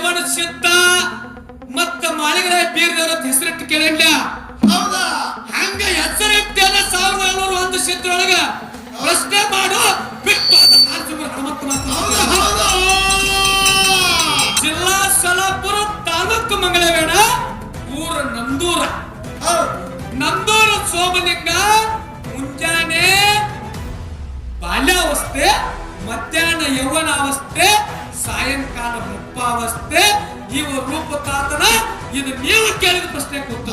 ಸಿದ್ಧ ಮತ್ತ ಮಾಳಿಗರಾಯ ಬೀರ್ದವ್ರ ಹೆಸರಿಟ್ಟು ಕೇಳಿಲ್ಲ ಹೌದಾ? ಹಂಗ ಹೆಸರಿಟ್ಟೆಲ್ಲ ಸಾವಿರದ ಏಳ್ನೂರ ಒಂದು ಸಿದ್ಧೊಳಗ ಪ್ರಶ್ನೆ ಮಾಡು ಬಿಟ್ಟು ಅದ ಹನುಮಂತ ಜಿಲ್ಲಾ ಸಲಾಪುರ ತಾಲೂಕು ಮಂಗಳವೇಣ ಊರ ನಂದೂರ. ನಂದೂರ ನಂದೂರು ಸೋಮಲಿಂಗ ಮುಂಜಾನೆ ಬಾಲ್ಯಾವಸ್ಥೆ ಮಧ್ಯಾಹ್ನ ಯೌವನಾವಸ್ಥೆ ಮುಪ್ಪಾವಸ್ಥೆ ಇವ ರೂಪ ತಾತನ ಇದು ನೀವು ಕೇಳಿದ ಪ್ರಶ್ನೆ ಕೂತು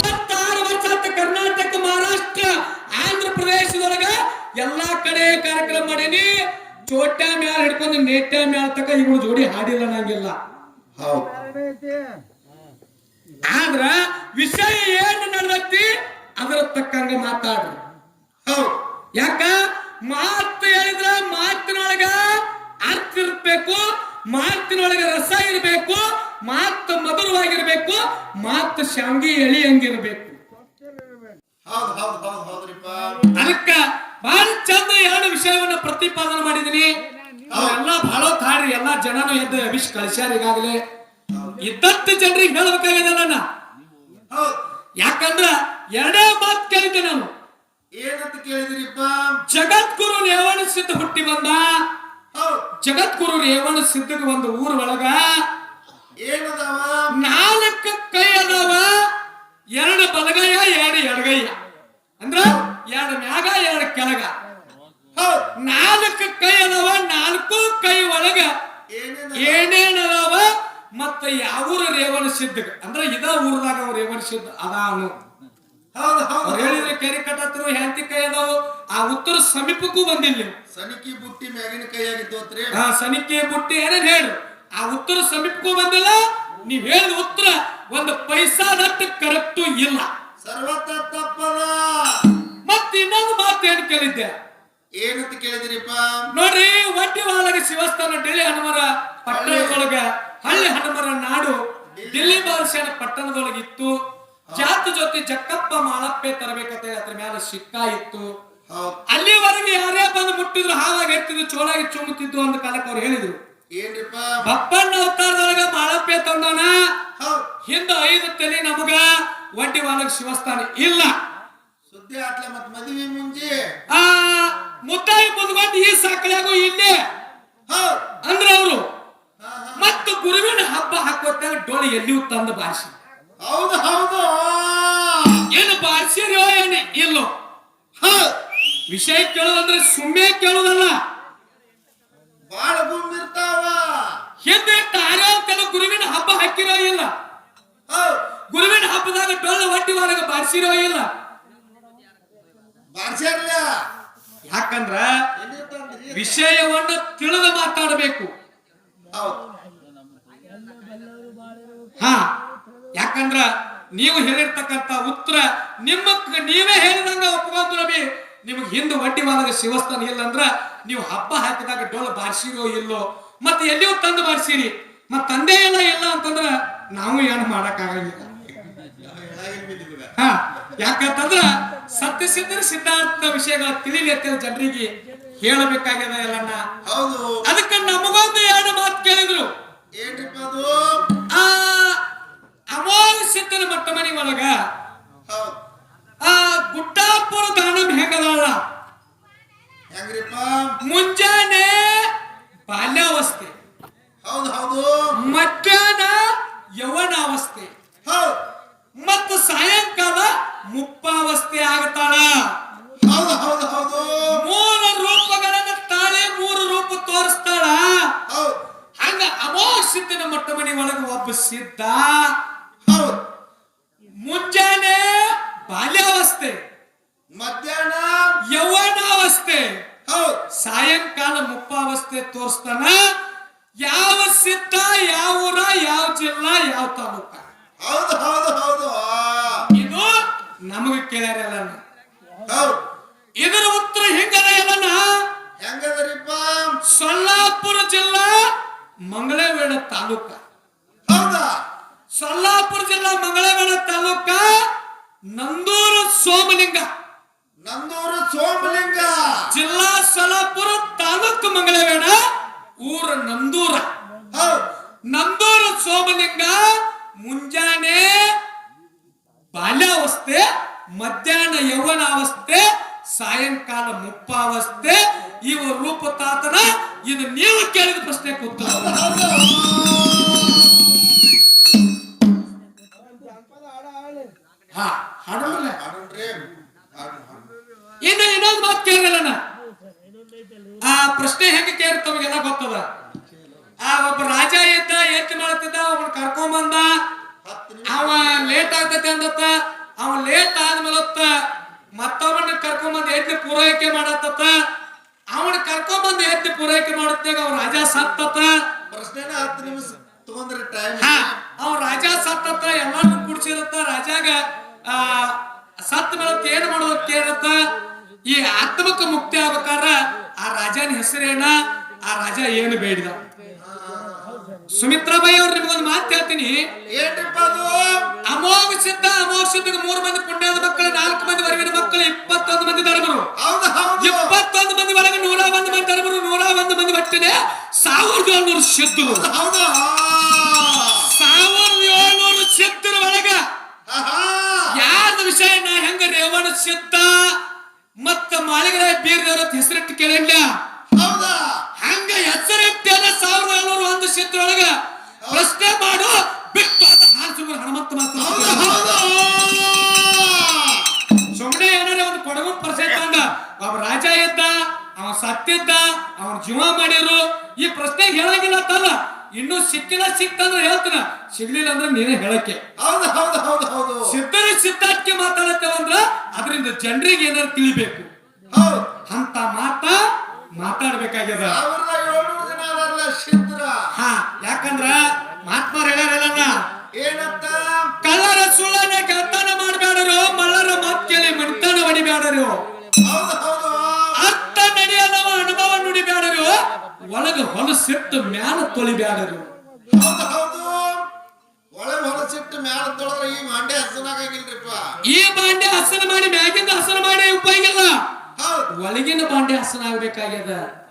ಇಪ್ಪತ್ತಾರು ವರ್ಷ ಕರ್ನಾಟಕ ಮಹಾರಾಷ್ಟ್ರ ಆಂಧ್ರ ಪ್ರದೇಶದೊಳಗ ಎಲ್ಲಾ ಕಡೆ ಕಾರ್ಯಕ್ರಮ ಮಾಡೀನಿ. ಚೋಟ ಮ್ಯಾಲ ಹಿಡ್ಕೊಂಡು ನೇಟ್ಯಾ ಮ್ಯಾಲ ತಕ ಇವಳು ಜೋಡಿ ಹಾಡಿಲ್ಲ ನಂಗಿಲ್ಲ. ಹೌದ್. ಆದ್ರ ವಿಷಯ ಏನ್ ನಡೆದತ್ತಿ ಅದರ ತಕ್ಕಂಗ ಮಾತಾಡ್ರಿ. ಹೌದು. ಯಾಕ? ಮಾತು ಹೇಳಿದ್ರ ಮಾತಿನೊಳಗ ಅರ್ಥ ಇರ್ಬೇಕು ಮಾತಿನೊಳಗ ರಸ ಇರಬೇಕು ಮಾತು ಮಧುರವಾಗಿರ್ಬೇಕು ಮಾತು ಶಾಂಗಿ ಎಳಿಯಂಗಿರ್ಬೇಕು. ಹಂಗಿರ್ಬೇಕು ಅದಕ್ಕ ಬಹಳ ಚಂದ ಎರಡು ವಿಷಯವನ್ನ ಪ್ರತಿಪಾದನೆ ಮಾಡಿದೀನಿ. ಎಲ್ಲ ಬಹಳ ತಾಳ್ರಿ ಎಲ್ಲಾ ಜನನು ಎದ್ದು ವಿಶ್ ಕಳಿಸ್ಯಾರ ಈಗಾಗಲೇ. ಇದ್ದಷ್ಟು ಜನರಿಗೆ ಹೇಳಬೇಕಾಗಿದೆ ನನ್ನ. ಯಾಕಂದ್ರ ಎರಡೇ ಮಾತು ಕೇಳಿದ್ದೆ ನಾನು. ಏನಂತ ಕೇಳಿದ್ರಿ ಜಗದ್ಗುರು ರೇವಣ ಸಿದ್ಧ ಹುಟ್ಟಿ ಬಂದ. ಜಗದ್ಗುರು ರೇವಣ ಸಿದ್ಧಗೆ ಒಂದು ಊರ ಒಳಗ ಏನದಾವ? ನಾಲ್ಕು ಕೈ ಅದಾವ. ಎರಡು ಬಲಗೈಯ ಎರಡು ಎಡಗೈಯ ಅಂದ್ರ ಎರಡು ಮ್ಯಾಗ ಎರಡು ಕೆಳಗ. ಹೌದ್. ನಾಲ್ಕು ಕೈ ಅದಾವ ನಾಲ್ಕು ಕೈ ಒಳಗ. ಏನೇನ ಏನೇನ್ ಅದಾವ ಮತ್ತ ಯಾವೂರ ರೇವಣ ಸಿದ್ಧಗ? ಅಂದ್ರ ಇದ ಊರದಾಗ ಅವ ರೇವಣ ಸಿದ್ಧ ಅದಾನು. ಹೌದ್ ಹೌದ್ ಹೇಳಿದ್ರೆ ಕೆರೆ ಕಟ್ಟತ್ರು ಹೆಂಡತಿ ಕೈ ಅದಾವು. ಆ ಉತ್ತರ ಸಮೀಪಕ್ಕೂ ಬಂದಿಲ್ಲ ನೀವು ಸನಿಕಿ ಬುಟ್ಟಿ ಮ್ಯಾಗಿನ ಕೈಯಾಗಿದ್ದೋತ್ರಿ ಆ ಸನಿಕೆ ಬುಟ್ಟಿ ಏನೇನ್ ಹೇಳು? ಆ ಉತ್ತರ ಸಮೀಪಕ್ಕೂ ಬಂದಿಲ್ಲ. ನೀವ್ ಹೇಳಿದ ಉತ್ತರ ಒಂದು ಪೈಸಾದಟ್ಟು ಕರೆಕ್ಟು ಇಲ್ಲ. ಸರ್ವತ ತಪ್ಪದ. ಮತ್ ಇನ್ನೊಂದು ಮಾತು ಏನ್ ಕೇಳಿದ್ದೆ? ಏನಂತ ಕೇಳಿದ್ರಿಪ್ಪ? ನೋಡ್ರಿ ಒಟ್ಟಿ ಒಳಗ ಶಿವಸ್ಥಾನ ಡೆಲ್ಲಿ ಹನುಮರ ಪಟ್ಟಣದೊಳಗ ಹಳ್ಳಿ ಹನುಮರ ನಾಡು ಡೆಲ್ಲಿ ಬಾಲಶಾನ ಪಟ್ಟಣದೊಳಗ ಇತ್ತು ಜಾತಿ ಜೊತೆ ಜಕ್ಕಪ್ಪ ಮಾಳಪ್ಪೆ ತರಬೇಕಂತ ಅದ್ರ ಮೇಲೆ ಸಿಕ್ಕ ಇತ್ತು. ಅಲ್ಲಿವರೆಗೆ ಯಾರೇ ಬಂದು ಮುಟ್ಟಿದ್ರು ಹಾಲಾಗಿ ಎತ್ತಿದ್ರು ಚೋಳಾಗಿ ಚುಮ್ಮುತ್ತಿದ್ದು ಅಂತ ಕಾಲಕ್ಕೆ ಅವ್ರು ಹೇಳಿದ್ರು. ಏನ್ರಿಪ್ಪ? ಬಪ್ಪಣ್ಣ ಅವತಾರದೊಳಗ ಮಾಳಪ್ಪೆ ತಂದಾನ ಹೌದ್. ಹಿಂದ ಐದು ತಲೆ ನಮಗ ವಾಲಗ ಶಿವಸ್ಥಾನ ಇಲ್ಲ. ಸುದ್ದಿ ಆಟ್ಲೆ ಮತ್ ಮದುವೆ ಮುಂಜಿ? ಆ ಮುತ್ತಾಯಿ ಮುದ್ಕೊಂಡು ಈ ಸಾಕಳಿಯಾಗು ಇಲ್ಲೇ. ಅಂದ್ರೆ ಅಂದ್ರ ಅವರು. ಮತ್ತು ಗುರುವಿನ ಹಬ್ಬ ಹಾಕೋತಾಗ ಡೋಳಿ ಎಲ್ಲಿಯೂ ತಂದು ಬಾರಿಸಿ ಹೌದು ಹೌದು. ಏನು ಬಾರ್ಸಿರೋ ಏನು? ಇಲ್ಲೋ. ಹ ವಿಷಯ ಕೇಳೋದಂದ್ರೆ ಸುಮ್ಮನೆ ಕೇಳೋದಲ್ಲ. ಬಾಳ ಗುಮ್ಮಿರ್ತಾವ ಹಿಂದೆ ತಾರೋ ಗುರುವಿನ ಹಬ್ಬ ಹಾಕಿರೋ ಇಲ್ಲ. ಗುರುವಿನ ಹಬ್ಬದಾಗ ಡೊಳ್ಳ ಹೊಟ್ಟಿ ಹೊರಗೆ ಬಾರಿಸಿರೋ ಇಲ್ಲ. ಬಾರಿಸಿರಲ್ಲ ಯಾಕಂದ್ರ ವಿಷಯವನ್ನ ತಿಳಿದು ಮಾತಾಡಬೇಕು. ಹೌದ್ ಹಾ ಯಾಕಂದ್ರ ನೀವು ಹೇಳಿರ್ತಕ್ಕಂಥ ಉತ್ತರ ನಿಮ್ಮ ನೀವೇ ಹೇಳಿದಂಗ ಒಪ್ಕೊಂಡು ನಬಿ ನಿಮಗೆ ಹಿಂದೆ ಮಾಡಿದ ಶಿವಸ್ಥಾನ ಇಲ್ಲ ಅಂದ್ರ ನೀವು ಹಬ್ಬ ಹಾಕಿದಾಗ ಡೋಲ್ ಬಾರಿಸಿರೋ ಇಲ್ಲೋ, ಮತ್ತೆ ಎಲ್ಲಿಯೂ ತಂದು ಬಾರಿಸಿರಿ. ಮತ್ತೆ ತಂದೆ ಇಲ್ಲ ಇಲ್ಲ ಅಂತಂದ್ರ ನಾವು ಏನು ಮಾಡಕ್ ಆಗಂಗಿಲ್ಲ ಹಾ, ಯಾಕಂತಂದ್ರ ಸತ್ಯಸಿದ್ಧ ಸಿದ್ಧಾಂತ ವಿಷಯಗಳ ತಿಳಿಲಿ ಅಂತ ಜನರಿಗೆ ಹೇಳಬೇಕಾಗ್ಯದ ಎಲ್ಲನ್ನ. ಹೌದು. ಹೌದ್ ಆ ಗುಡ್ಡಾಪುರ ದಾನಂ ಹೆಂಗದಲ್ಲ ಮುಂಜಾನೆ ಬಾಲ್ಯಾವಸ್ಥೆ. ಹೌದು ಹೌದು. ಮಧ್ಯಾಹ್ನ ಯವನಾವಸ್ಥೆ. ಹೌದ್. ಮತ್ತು ಸಾಯಂಕಾಲ ಮುಪ್ಪಾವಸ್ಥೆ ಆಗ್ತಾಳ. ಹೌದು ಹೌದು ಹೌದು. ಮೂರು ರೂಪಗಳನ್ನು ತಾಳೆ ಮೂರು ರೂಪ ತೋರಿಸ್ತಾಳ. ಹೌದು. ಹಂಗ ಅಮೋಘ ಸಿದ್ಧನ ಮಟ್ಟ ಮನೆ ಒಳಗೆ ಒಬ್ಬ ಸಿದ್ಧ ಹೌದ್ ಮುಂಜಾನೆ ಬಾಲ್ಯಾವಸ್ಥೆ ಮಧ್ಯಾಹ್ನ ಯೌವನಾವಸ್ಥೆ ಹೌದ್ ಸಾಯಂಕಾಲ ಮುಪ್ಪಾವಸ್ಥೆ ತೋರಿಸ್ತಾನ ಯಾವ ಸಿದ್ಧ ಯಾವ ಊರ ಯಾವ ಜಿಲ್ಲಾ ಯಾವ ತಾಲೂಕ? ಹೌದು ಹೌದು ಹೌದು. ಇದು ನಮಗೆ ಕೇಳ್ಯಾರಲ್ಲ ಹೌದ್. ಇದರ ಉತ್ತರ ಹೆಂಗದ ಎಲ್ಲ ಹೆಂಗದರಿಪ್ಪ? ಸೊಲ್ಲಾಪುರ ಜಿಲ್ಲಾ ಮಂಗಳವೇಣ ತಾಲೂಕ. ಹೌದಾ? ಸೊಲ್ಲಾಪುರ ಜಿಲ್ಲಾ ಮಂಗಳವೇಣ ತಾಲೂಕ ನಂದೂರು ಸೋಮಲಿಂಗ. ನಂದೂರು ಜಿಲ್ಲಾ ಬೇಡ. ಊರ ನಂದೂರ. ನಂದೂರ ನಂದೂರು ಸೋಮಲಿಂಗ ಮುಂಜಾನೆ ಬಾಲ್ಯಾವಸ್ಥೆ ಮಧ್ಯಾಹ್ನ ಯೌವನಾವಸ್ಥೆ ಸಾಯಂಕಾಲ ಮುಪ್ಪಾವಸ್ಥೆ ಇವ ರೂಪ ತಾತನ ಇದು ನೀವು ಕೇಳಿದ ಪ್ರಶ್ನೆ ಕೂತು. ಹಾ ಇನ್ನು ಇನ್ನೊಂದು ಮಾತು ಕೇಳಿಲ್ಲ ಆ ಪ್ರಶ್ನೆ ಹೆಂಗ ಕೇರ್ ತಮಗೆಲ್ಲ ಗೊತ್ತದ? ಆ ಒಬ್ಬ ರಾಜ ಇದ್ದ ಎತ್ತಿ ಮಾಡ್ತಿದ್ದ? ಒಬ್ಬನ ಕರ್ಕೊಂಬಂದ ಬಂದ. ಅವ ಲೇಟ್ ಆಗ್ತೈತೆ ಅಂದತ್ತ. ಅವ ಲೇಟ್ ಆದ್ಮೇಲತ್ತ ಮತ್ತೊಬ್ಬನ ಕರ್ಕೊಂಬಂದ್ ಎತ್ತಿ ಪೂರೈಕೆ ಮಾಡತ್ತ ಅವನ ಕರ್ಕೊಂಡ್ಬಂದ ಎತ್ತಿ ಪೂರೈಕೆ ಮಾಡುತ್ತೆ ಅವ ರಾಜ ಸತ್ತತ್ತ? ಪ್ರಶ್ನೆನ ಹತ್ತು ನಿಮಿಷ ತಗೊಂಡ್ರೆ ಟೈಮ್ ಅವ್ ಅವ ರಾಜ ಸತ್ತತ್ತ ಎಲ್ಲಾನು ಕುಡ್ಸಿರತ್ತ. ರಾಜಾಗ ಆ ಸತ್ತ ಮೇಲೆ ಏನ್ ಮಾಡೋದ್ ಕೇಳತ್ತ ಈ ಆತ್ಮಕ ಮುಕ್ತಿ ಆಗ್ಬೇಕಾರ ಆ ರಾಜನ ಹೆಸರೇನ? ಆ ರಾಜ ಏನು ಬೇಡಿದ? ಸುಮಿತ್ರಾಬಾಯಿ ಅವ್ರು ನಿಮ್ಗೊಂದು ಮಾತು ಹೇಳ್ತೀನಿ. ಏನ್ರಿಪ್ಪ ಅದು? ಅಮೋಘ ಸಿದ್ಧ ಅಮೋಘ ಸಿದ್ಧಗೆ ಮೂರು ಮಂದಿ ಪುಣ್ಯದ ಮಕ್ಕಳು ನಾಲ್ಕು ಮಂದಿ ವರ್ಗದ ಮಕ್ಕಳು ಇಪ್ಪತ್ತೊಂದು ಮಂದಿ ಧರ್ಮರು. ಇಪ್ಪತ್ತೊಂದು ಮಂದಿ ಒಳಗೆ ನೂರ ಒಂದು ಮಂದಿ ಧರ್ಮರು ನೂರ ಒಂದು ಮಂದಿ ಬಟ್ಟಿದೆ ಸಾವಿರದ ಏಳ್ನೂರು ಸಿದ್ಧರು. ಹೌದು. ಪ್ರಶ್ನೆ ಮಾಡು. ಬಿಟ್ಟು ಅಂತ ಸುಮ್ಮನೆ ಹನುಮಂತ ಸುಮ್ಮನೆ ಏನಾರ ಒಂದು ಕೊಡಗು ಪ್ರಶ್ನೆ ತಗೊಂಡ ಅವ ರಾಜ ಇದ್ದ ಅವ ಸತ್ತಿದ್ದ ಅವನ ಜೀವ ಮಾಡಿರು. ಈ ಪ್ರಶ್ನೆ ಹೇಳಂಗಿಲ್ಲ ತಲ್ಲ. ಇನ್ನು ಸಿಕ್ಕಿಲ್ಲ ಸಿಕ್ತಂದ್ರೆ ಹೇಳ್ತಾನ. ಸಿಗ್ಲಿಲ್ಲ ಅಂದ್ರೆ ನೀನೇ ಹೇಳಕ್ಕೆ. ಹೌದು ಹೌದು ಹೌದು ಹೌದು. ಸಿದ್ಧರು ಸಿದ್ಧಾರ್ಥಕ್ಕೆ ಮಾತಾಡತ್ತೇವಂದ್ರ ಅದರಿಂದ ಜನರಿಗೆ ಏನಾರು ತಿಳಿಬೇಕು. ಹೌದು. ಅಂತ ಮಾತ ಮಾತಾಡ್ಬೇಕಾಗ್ಯದ. ಸಿದ್ಧರ. ಹಾ ಯಾಕಂದ್ರ ಒಳಗ ಹೊಲಸಿಟ್ಟು ಮ್ಯಾಲ ಹೌದು ಒಳಗೆ ಹೊಲಸಿಟ್ಟು ಮ್ಯಾಲ ತೊಳೆದ್ರೆ ಈ ಮಂಡೆ ಹಸನಾಗಂಗಿಲ್ರಿಪ್ಪ ಈ ಬಾಂಡೆ ಹಸನ ಮಾಡಿ ಮ್ಯಾಗಿಂದ ಹಸನ ಮಾಡಿ ಉಪಯೋಗ ಇಲ್ಲ. ಹೌದು. ಒಳಗಿನ ಬಾಂಡೆ ಹಸನ ಆಗ್ಬೇಕಾಗ್ಯದ.